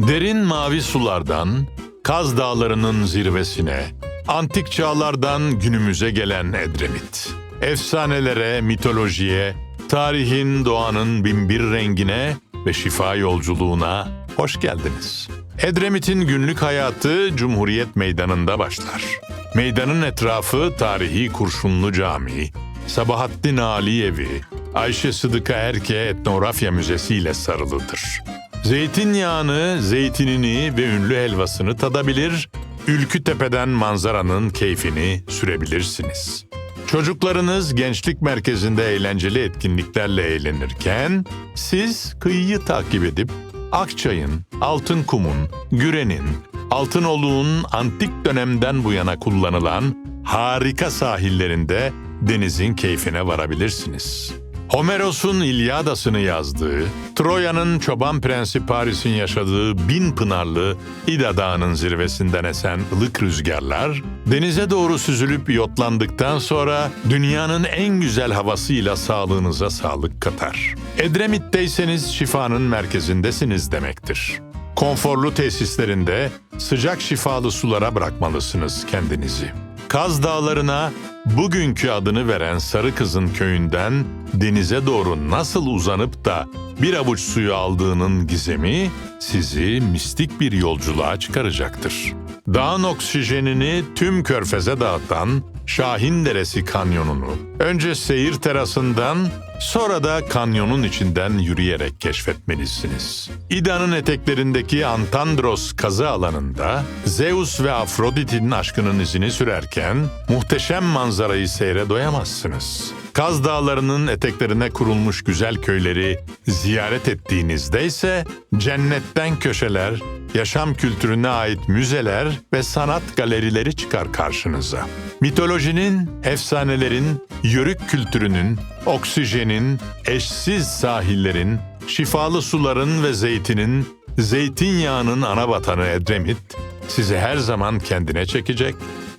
Derin mavi sulardan Kaz Dağları'nın zirvesine, antik çağlardan günümüze gelen Edremit. Efsanelere, mitolojiye, tarihin, doğanın binbir rengine ve şifa yolculuğuna hoş geldiniz. Edremit'in günlük hayatı Cumhuriyet Meydanı'nda başlar. Meydanın etrafı tarihi Kurşunlu Camii, Sabahattin Ali Evi, Ayşe Sıdıka Erke Etnografya Müzesi ile sarılıdır. Zeytinyağını, zeytinini ve ünlü helvasını tadabilir, Ülkütepe'den manzaranın keyfini sürebilirsiniz. Çocuklarınız gençlik merkezinde eğlenceli etkinliklerle eğlenirken, siz kıyıyı takip edip Akçay'ın, Altınkum'un, Güren'in, Altınoluk'un antik dönemden bu yana kullanılan harika sahillerinde denizin keyfine varabilirsiniz. Homeros'un İlyadası'nı yazdığı, Troya'nın çoban prensi Paris'in yaşadığı bin pınarlı İda Dağı'nın zirvesinden esen ılık rüzgarlar, denize doğru süzülüp yotlandıktan sonra dünyanın en güzel havasıyla sağlığınıza sağlık katar. Edremit'teyseniz şifanın merkezindesiniz demektir. Konforlu tesislerinde sıcak şifalı sulara bırakmalısınız kendinizi. Kaz Dağları'na bugünkü adını veren Sarı Kız'ın köyünden denize doğru nasıl uzanıp da bir avuç suyu aldığının gizemi sizi mistik bir yolculuğa çıkaracaktır. Dağın oksijenini tüm körfeze dağıtan Şahin Deresi kanyonunu önce seyir terasından sonra da kanyonun içinden yürüyerek keşfetmelisiniz. İda'nın eteklerindeki Antandros kazı alanında Zeus ve Afrodit'in aşkının izini sürerken muhteşem manzarayı seyre doyamazsınız. Kaz Dağları'nın eteklerine kurulmuş güzel köyleri ziyaret ettiğinizde ise cennetten köşeler, yaşam kültürüne ait müzeler ve sanat galerileri çıkar karşınıza. Mitolojinin, efsanelerin, yörük kültürünün, oksijenin, eşsiz sahillerin, şifalı suların ve zeytinin, zeytinyağının ana vatanı Edremit sizi her zaman kendine çekecek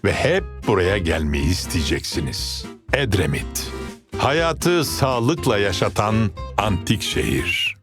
ve hep buraya gelmeyi isteyeceksiniz. Edremit, hayatı sağlıkla yaşatan antik şehir.